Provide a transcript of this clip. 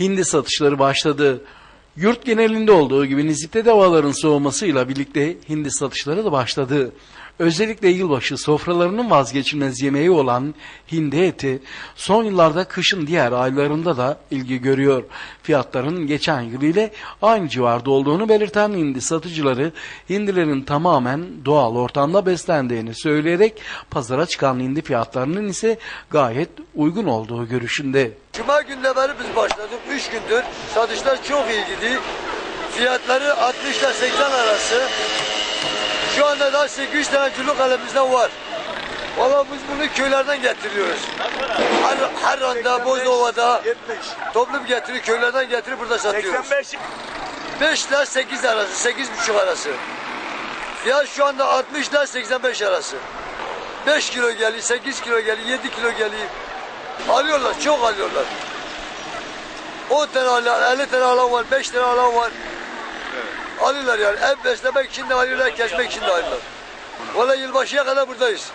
hindi satışları başladı. Yurt genelinde olduğu gibi Nizip'te de havaların soğumasıyla birlikte hindi satışları da başladı. Özellikle yılbaşı sofralarının vazgeçilmez yemeği olan hindi eti son yıllarda kışın diğer aylarında da ilgi görüyor. Fiyatların geçen yıl ile aynı civarda olduğunu belirten hindi satıcıları hindilerin tamamen doğal ortamda beslendiğini söyleyerek pazara çıkan hindi fiyatlarının ise gayet uygun olduğu görüşünde. Cuma günde beri biz başladık. 3 gündür. Satışlar çok iyi gidiyor. Fiyatları 60 ile 80 arası. Şu anda da 800 tane çuluk elimizde var. Valla biz bunu köylerden getiriyoruz. Her, her anda Bozova'da toplum getiriyor, köylerden getirip burada satıyoruz. 5 ile 8 arası, 8,5 arası. Fiyat şu anda 60 ile 85 arası. 5 kilo geliyor, 8 kilo geliyor, 7 kilo geliyor. Alıyorlar, çok alıyorlar. 10 tane alan, 50 tane alan var, 5 tane alan var. Alıyorlar yani. Ev beslemek için de alıyorlar, kesmek için de alıyorlar. Valla yılbaşıya kadar buradayız.